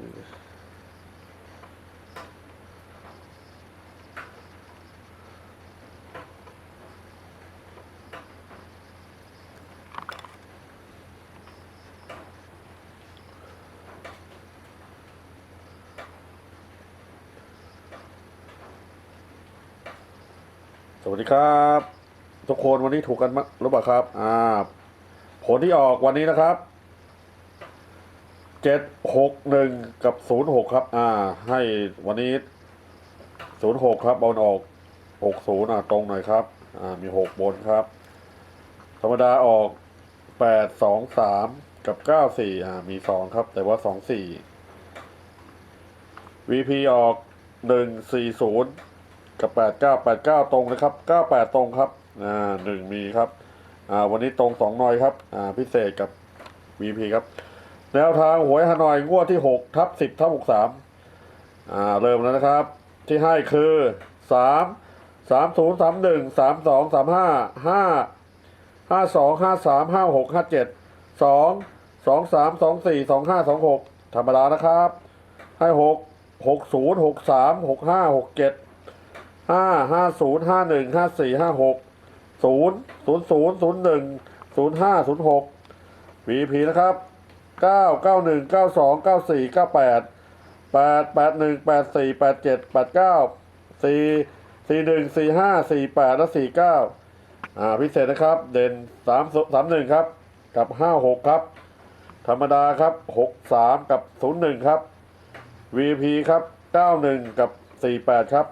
สวัสดีครับ ทุกคนวันนี้ถูกกันมั้ยรือเปล่าครับ อ่า ผลที่ออกวันนี้นะครับ เจ็ดหกหนึ่งกับศูนย์หกครับ อ่า ให้วันนี้ศูนย์หกครับบอลออกหกศูนย์อ่าตรงหน่อยครับ อ่า มีหกบนครับ ธรรมดาออกแปดสองสามกับเก้าสี่อ่า มีสองครับ แต่ว่าสองสี่ VP ออกหนึ่งสี่ศูนย์กับแปดเก้าแปดเก้าตรงนะครับเก้าแปดตรงครับ อ่าหนึ่งมีครับ อ่า วันนี้ตรงสองหน่อยครับ อ่า พิเศษกับ VP ครับ แนวทางหวยฮานอยงวดที่หกทับสิบทับหกสามอ่าเริ่มแล้วนะครับ ที่ให้คือสามสามศูนย์สามหนึ่งสามสองสามห้าห้าห้าสองห้าสามห้าหกห้าเจ็ดสองสองสามสองสี่สองห้าสองหกธรรมดานะครับ ให้หกหกศูนย์หกสามหกห้าหกเจ็ดห้าห้าศูนย์ห้าหนึ่งห้าสี่ห้าหกศูนย์ศูนย์ศูนย์ศูนย์หนึ่งศูนย์ห้าศูนย์หก VP นะครับ เก้าเก้าหนึ่งเก้าสองเก้าสี่เก้าแปดแปดแปดหนึ่งแปดสี่แปดเจ็ดแปดเก้าสี่สี่หนึ่งสี่ห้าสี่แปดและสี่เก้าอ่าพิเศษนะครับ เด่นสามสามหนึ่งครับ กับห้าหกครับ ธรรมดาครับหกสามกับศูนย์หนึ่งครับ VP ครับเก้าหนึ่งกับสี่แปดครับ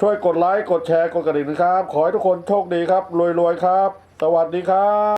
ช่วยกดไลค์ กดแชร์ กดกระดิ่งนะครับ ขอให้ทุกคนโชคดีครับ รวยๆครับ สวัสดีครับ